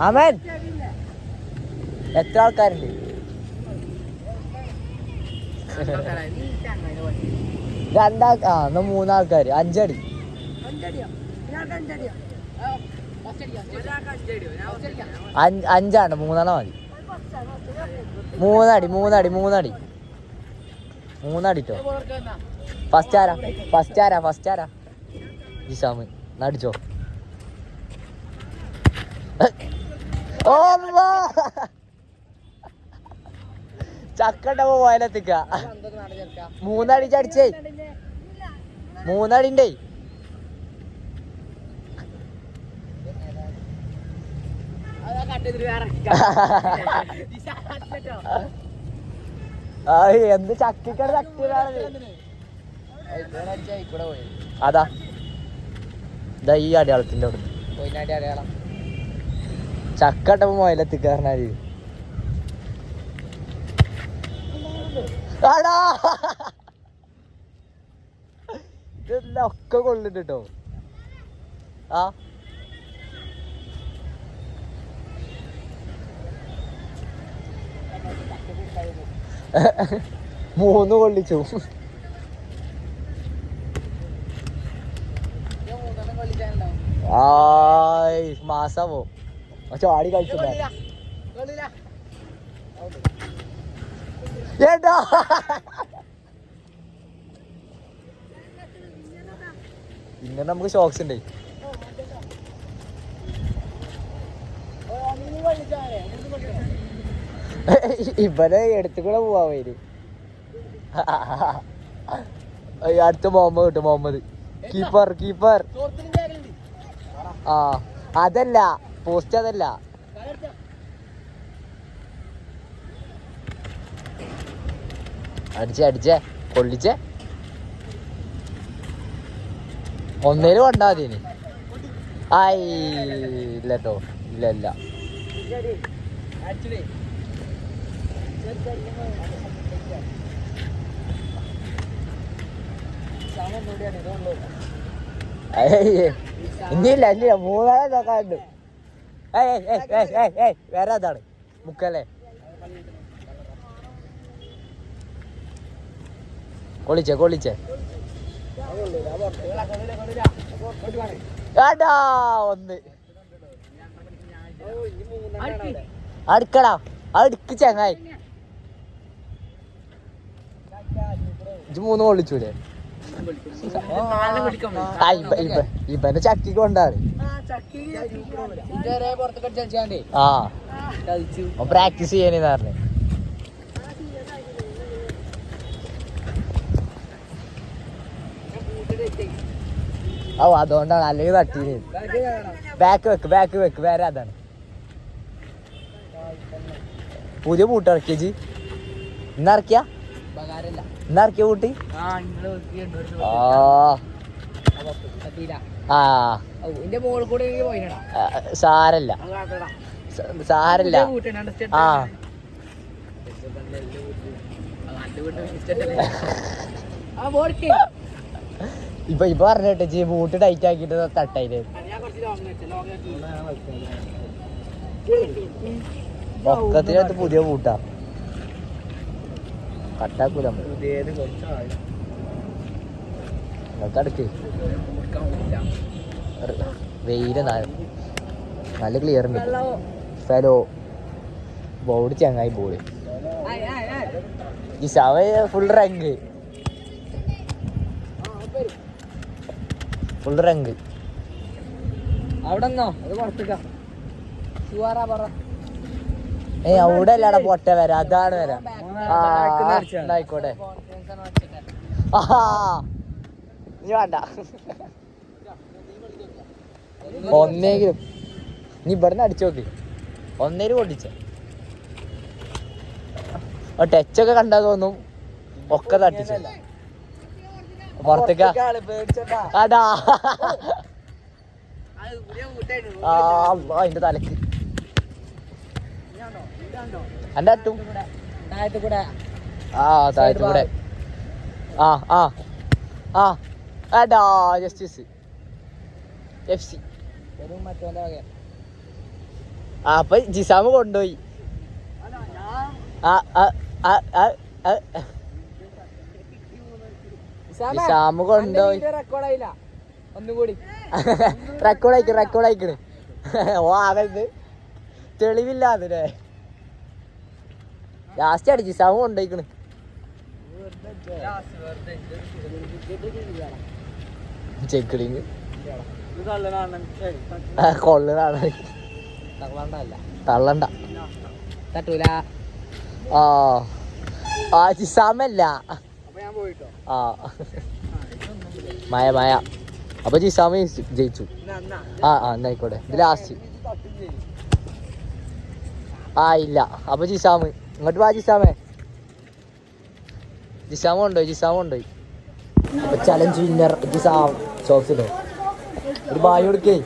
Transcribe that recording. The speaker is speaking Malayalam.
അവൻ. എത്ര ആൾക്കാരുണ്ട്? രണ്ടാൾ ആ എന്നാ മൂന്നാൾക്കാര്. അഞ്ചടി. അഞ്ച് അഞ്ചാണ്. മൂന്നെണ്ണം മതി. മൂന്നടി മൂന്നടി മൂന്നടി. മൂന്നടിട്ടോ ഫസ്റ്റ് ആരാ? ഫസ്റ്റ് ആരാ? ഫസ്റ്റ് ആരാ? ജിസാമ് നടിച്ചോ. ചക്കണ്ടപ്പോ പോയാലെത്തിക്ക മൂന്നടി ചടിച്ചേ മൂന്നടിണ്ടേ. എന്ത് ചക്കിക്കട അതാ. ഇതാ ഈ അടയാളത്തിന്റെ അവിടെ അടയാളം. ചക്കട്ടപ്പോ മുയലെത്തിക്കാരനാര് ആടാ! ഇതെല്ലാം ഒക്കെ കൊള്ളിട്ട് കേട്ടോ ആ. മൂന്ന് കൊള്ളിച്ചു. ആയ് മാസാവോ. ചാടി കളിച്ചില്ല ഏട്ടാ. ഇങ്ങനെ നമുക്ക് ഷോക്സ് ഉണ്ട് ഇവനെ എടുത്തുകൂടെ പോവാ പേര് അടുത്ത മുഹമ്മദ് കിട്ടും മുഹമ്മദ്. കീപ്പർ കീപ്പർ ആ അതല്ല. പോസ്റ്റ് അതല്ല. അടിച്ചേ അടിച്ചേ കൊള്ളിച്ചേ. ഒന്നേലും കൊണ്ടാ മതി ഇനി ആയി ഇല്ല കേട്ടോ ഇല്ല ഇല്ല ഇനിയില്ല. ഇല്ല മൂന്നാളെ നോക്കാണ്ട് വേറെ അതാണ് മുക്കല്ലേ? കൊളിച്ചേ കൊള്ളിച്ചേ. ഏട്ടാ ഒന്ന് അടുക്കടാ അടുക്ക് ചങ്ങായി. മൂന്ന് കൊള്ളിച്ചൂലേ ആ ചക്കി കൊണ്ടാണ്. ആ. പ്രാക്ടീസ് ചെയ്യാനെന്ന് പറഞ്ഞു. ഓ അതുകൊണ്ടാണ് അല്ലെങ്കിൽ തട്ടീന്. ബാക്ക് വെക്ക് ബാക്ക് വെക്ക് വേറെ അതാണ്. പുതിയ പൂട്ട് ഇറക്കിയ ജി. ഇന്നിറക്കിയ ഇന്നിറക്കിയ കൂട്ടി ആ സാരല്ല. സാരല്ല. ആ. ഇപ്പൊ ഇപ്പൊ പറഞ്ഞിട്ട് ജി ബൂട്ട് ടൈറ്റ് ആക്കിട്ട് തട്ടായില്ലേ ഒക്കത്തിനകത്ത് പുതിയ ബൂട്ടാ. കട്ടാക്കൂല. നിങ്ങൾക്ക് അടുക്ക് വെയിൽ നല്ല ക്ലിയർ ഉണ്ട്. ഫെലോ ബോർഡ് ചങ്ങായി ബോർഡ് ഈ ശവ ഫുൾ റാങ്ക് ഫുൾ റാങ്ക് അവിടെ ഏ അവിടെ അല്ലാടാ പൊട്ട വരാ. അതാണ് വരാ. ആ ഇനി വേണ്ട. ഒന്നേങ്കിലും. നീ ഇവിടുന്ന് അടിച്ചു നോക്കി. ഒന്നേര് പൊട്ടിച്ച. ടച്ചൊക്കെ കണ്ടാ തോന്നും. ഒക്കെ തട്ടിച്ചു. പുറത്തേക്കാ അതിന്റെ തലക്ക് എന്റെ അട്ടും ആ താഴത്ത് കൂടെ. ആ ആ ആ. അടാ ജസ്റ്റിസ് എഫ് സി ആ അപ്പൊ ജിസാമ് കൊണ്ടുപോയി. ജിസാമ് കൊണ്ടുപോയി. റെക്കോർഡ് അയക്കണ് റെക്കോർഡ് അയക്കണ് ഓ അതെന്ത് തെളിവില്ലാതെ ലാസ്റ്റ് അടിച്ച് ജിസാമ് കൊണ്ടേക്കണ് ചെക്കിളിങ് കൊള്ളനാണ്. തള്ളണ്ട. തട്ടൂല. ആ ആ ജിസാമല്ല ആ. മായ മായ. അപ്പൊ ജിസാമ ജയിച്ചു. ആ ആ എന്നായിക്കോട്ടെ. ഇത് ലാസ്റ്റ് ആ ഇല്ല. അപ്പൊ ജിസാമ് ഇങ്ങോട്ട് വാ ജിസാമേ. ജിസാമ കൊണ്ടുപോയി ജിസാമ കൊണ്ടുപോയി അപ്പൊ ചലഞ്ച് വിന്നർ ജിസാം. സോക്സിലോ ഒരു ബായ് കൊടുക്കേ.